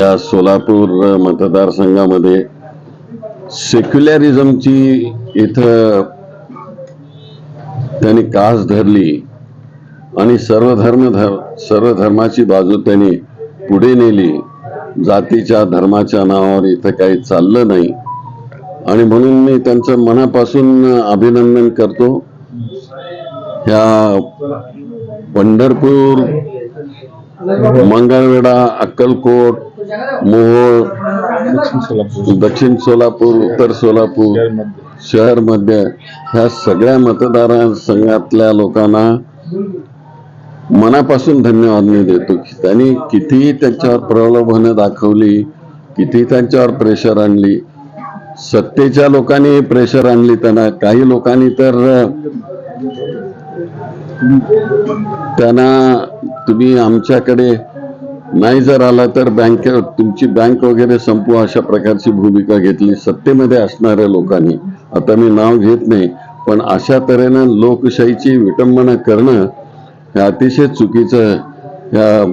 या सोलापूर मतदारसंघामध्ये सेक्युलरिझमची इथं त्यांनी कास धरली आणि सर्व धर्म धर सर्व धर्माची बाजू त्यांनी पुढे नेली. जातीच्या धर्माच्या नावावर इथं काही चाललं नाही. आणि म्हणून मी त्यांचं मनापासून अभिनंदन करतो. ह्या पंढरपूर मंगळवेढा अक्कलकोट मोहोळ दक्षिण सोलापूर उत्तर सोलापूर शहर मध्य ह्या सगळ्या मतदारसंघातल्या लोकांना मनापासून धन्यवाद मी देतो की त्यांनी कितीही त्यांच्यावर प्रलोभनं दाखवली किती त्यांच्यावर प्रेशर आणली सत्तेच्या लोकांनी प्रेशर आणली त्यांना काही लोकांनी तर त्यांना तुम्ही आमच्याकडे नाही जर आला तर बँक तुमची बँक वगैरे संपू अशा प्रकारची भूमिका घेतली. सत्तेमध्ये असणाऱ्या लोकांनी. आता मी नाव घेत नाही पण अशा तऱ्हेनं लोकशाहीची विटंबना करणं हे अतिशय चुकीचं ह्या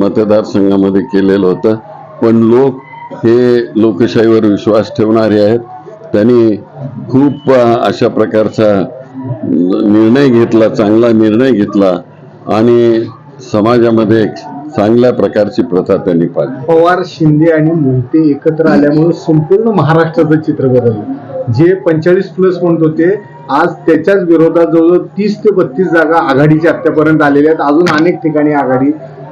मतदारसंघामध्ये केलेलं होतं. पण लोक हे लोकशाहीवर विश्वास ठेवणारे आहेत. त्यांनी खूप अशा प्रकारचा निर्णय घेतला चांगला निर्णय घेतला. आणि समाजामध्ये चांगल्या प्रकारची प्रथा त्यांनी पाळली. पवार शिंदे आणि मोहिते एकत्र आल्यामुळे संपूर्ण महाराष्ट्राचं चित्र बदललं. जे पंचेचाळीस प्लस म्हणत होते आज त्याच्याच विरोधात जवळजवळ तीस ते बत्तीस जागा आघाडीच्या आत्तापर्यंत आलेल्या आहेत. अजून अनेक ठिकाणी आघाडी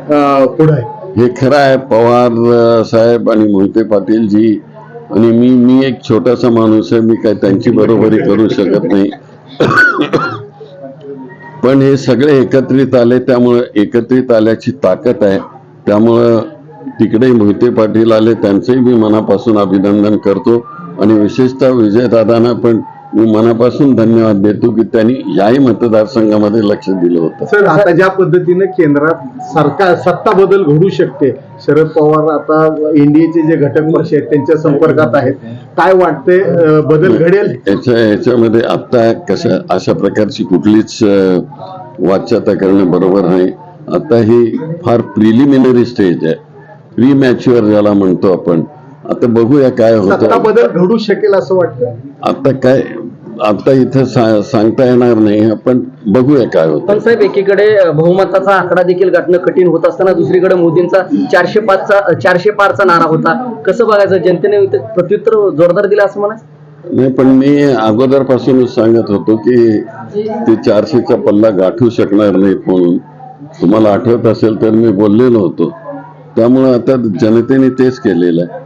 पुढे आहे हे खरं आहे पवार साहेब आणि मोहिते पाटील जी आणि मी मी एक छोटासा माणूस आहे मी काय त्यांची बरोबरी करू शकत नाही. पण हे सगळे एकत्रित आले त्यामुळं एकत्रित आल्याची ताकद आहे. त्यामुळं तिकडे मोहिते पाटील आले त्यांचंही मी मनापासून अभिनंदन करतो. आणि विशेषतः विजयदादांना पण मी मनापासून धन्यवाद देतो की त्यांनी याही मतदारसंघामध्ये लक्ष दिलं होतं. सर आता ज्या पद्धतीने केंद्रात सरकार सत्ता बदल घडू शकते शरद पवार आता एनडीएचे जे घटक पक्ष आहेत त्यांच्या संपर्कात आहेत काय वाटतंय अं, बदल घडेल? याच्या याच्यामध्ये आता कशा अशा प्रकारची कुठलीच वाच्यता करणं बरोबर नाही. आता ही फार प्रिलिमिनरी स्टेज आहे. प्री मॅच्युअर ज्याला म्हणतो आपण. आता बघूया काय सत्ता होतं बदल घडू शकेल असं वाटतं आता काय आता इथं सा- सांगता येणार नाही आपण बघूया काय होतं. पण साहेब एकीकडे बहुमताचा आकडा देखील गाठणं कठीण होत असताना दुसरीकडे मोदींचा चारशे पाचचा चारशे पारचा नारा होता. कसं बघायचं? जनतेने प्रत्युत्तर जोरदार दिलं असं म्हणा नाही पण मी अगोदरपासूनच सांगत होतो की ते चारशेचा पल्ला गाठू शकणार नाहीत म्हणून. तुम्हाला आठवत असेल तर मी बोललेलो होतो. त्यामुळं आता जनतेने तेच केलेलं आहे.